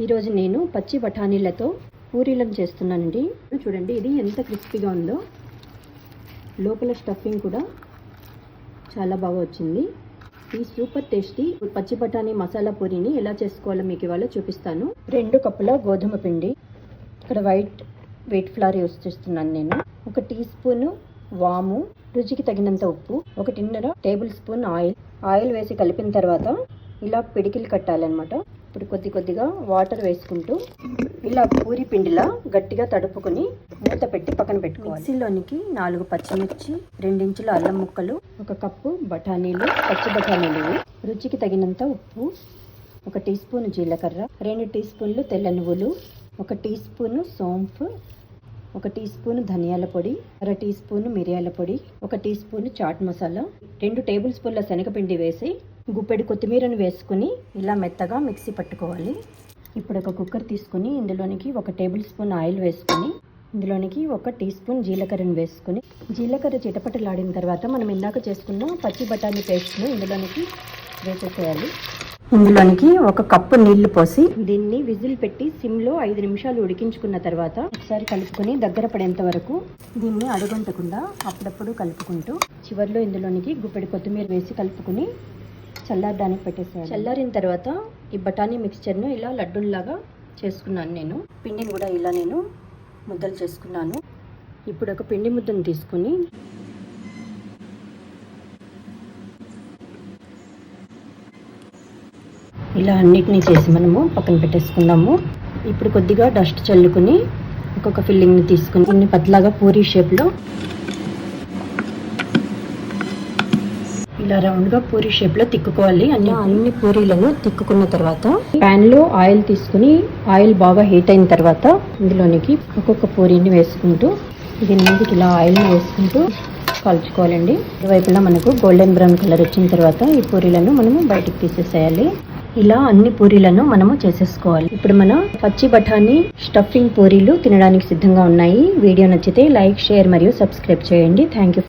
ఈరోజు నేను పచ్చి బఠానీలతో పూరీలను చేస్తున్నానండి. చూడండి ఇది ఎంత క్రిస్పీగా ఉందో. లోపల స్టఫింగ్ కూడా చాలా బాగా వచ్చింది. ఈ సూపర్ టేస్టీ పచ్చి బఠానీ మసాలా పూరీని ఎలా చేసుకోవాలో మీకు ఇవాళ చూపిస్తాను. రెండు కప్పుల గోధుమ పిండి ఇక్కడ వైట్ వైట్ ఫ్లవర్ యూస్ చేస్తున్నాను నేను. ఒక టీ స్పూన్ వాము రుచికి తగినంత ఉప్పు ఒకటిన్నర టేబుల్ స్పూన్ ఆయిల్. ఆయిల్ వేసి కలిపిన తర్వాత ఇలా పిడికిలు కట్టాలన్నమాట. ఇప్పుడు కొద్ది కొద్దిగా వాటర్ వేసుకుంటూ ఇలా పూరి పిండిలా గట్టిగా తడుపుకొని మూత పెట్టి పక్కన పెట్టుకోవాలి మిక్సీలోనికి నాలుగు పచ్చిమిర్చి రెండించుల అల్లం ముక్కలు ఒక కప్పు బఠానీలు పచ్చి బఠానీలు. రుచికి తగినంత ఉప్పు ఒక టీ స్పూన్ జీలకర్ర రెండు టీ స్పూన్లు తెల్ల నువ్వులు ఒక టీ స్పూన్ సోంపు ఒక టీ స్పూన్ ధనియాల పొడి అర టీ స్పూన్ మిరియాల పొడి ఒక టీ స్పూన్ చాట్ మసాలా రెండు టేబుల్ స్పూన్ల శనగపిండి వేసి గుప్పెడు కొత్తిమీరను వేసుకుని ఇలా మెత్తగా మిక్సీ పట్టుకోవాలి. ఇప్పుడు ఒక కుక్కర్ తీసుకుని ఇందులోనికి ఒక టేబుల్ స్పూన్ ఆయిల్ వేసుకుని ఇందులోనికి ఒక టీ స్పూన్ జీలకర్రను వేసుకుని జీలకర్ర చిటపటలాడిన తర్వాత మనం ఇందాక చేసుకున్న పచ్చి బఠానీ పేస్ట్ను ఇందులోనికి వేసేసేయాలి. ఇందులోనికి ఒక కప్పు నీళ్ళు పోసి దీన్ని విజిల్ పెట్టి సిమ్లో ఐదు నిమిషాలు ఉడికించుకున్న తర్వాత ఒకసారి కలుపుకొని దగ్గర పడేంత వరకు దీన్ని అడుగంటకుండా అప్పుడప్పుడు కలుపుకుంటూ చివర్లో ఇందులోనికి గుప్పెడి కొత్తిమీర వేసి కలుపుకుని చల్లారడానికి పెట్టేసాను చల్లారిన తర్వాత ఈ బఠానీ మిక్స్చర్ను ఇలా లడ్డూల్లాగా చేసుకున్నాను నేను. పిండిని కూడా ఇలా నేను ముద్దలు చేసుకున్నాను. ఇప్పుడు ఒక పిండి ముద్దను తీసుకుని ఇలా అన్నిటినీ చేసి మనము పక్కన పెట్టేసుకుందాము ఇప్పుడు కొద్దిగా డస్ట్ చల్లుకుని ఒక్కొక్క ఫిల్లింగ్ని తీసుకుని కొన్ని పతలాగా పూరీ షేప్లో ఇలా రౌండ్గా పూరీ షేప్లో తిక్కుకోవాలి. అన్ని అన్ని పూరీలను తిక్కుకున్న తర్వాత ప్యాన్లో ఆయిల్ తీసుకుని ఆయిల్ బాగా హీట్ అయిన తర్వాత ఇందులోనికి ఒక్కొక్క పూరీని వేసుకుంటూ దీని మీదకి ఇలా ఆయిల్ని వేసుకుంటూ కాల్చుకోవాలండి. వైపులా మనకు గోల్డెన్ బ్రౌన్ కలర్ వచ్చిన తర్వాత ఈ పూరీలను మనము బయటికి తీసేసేయాలి. ఇలా అన్ని పూరీలను మనము చేసేసుకోవాలి. ఇప్పుడు మన పచ్చి బఠానీ స్టఫింగ్ పూరీలు తినడానికి సిద్ధంగా ఉన్నాయి. వీడియో నచ్చితే లైక్ షేర్ మరియు సబ్స్క్రైబ్ చేయండి. Thank you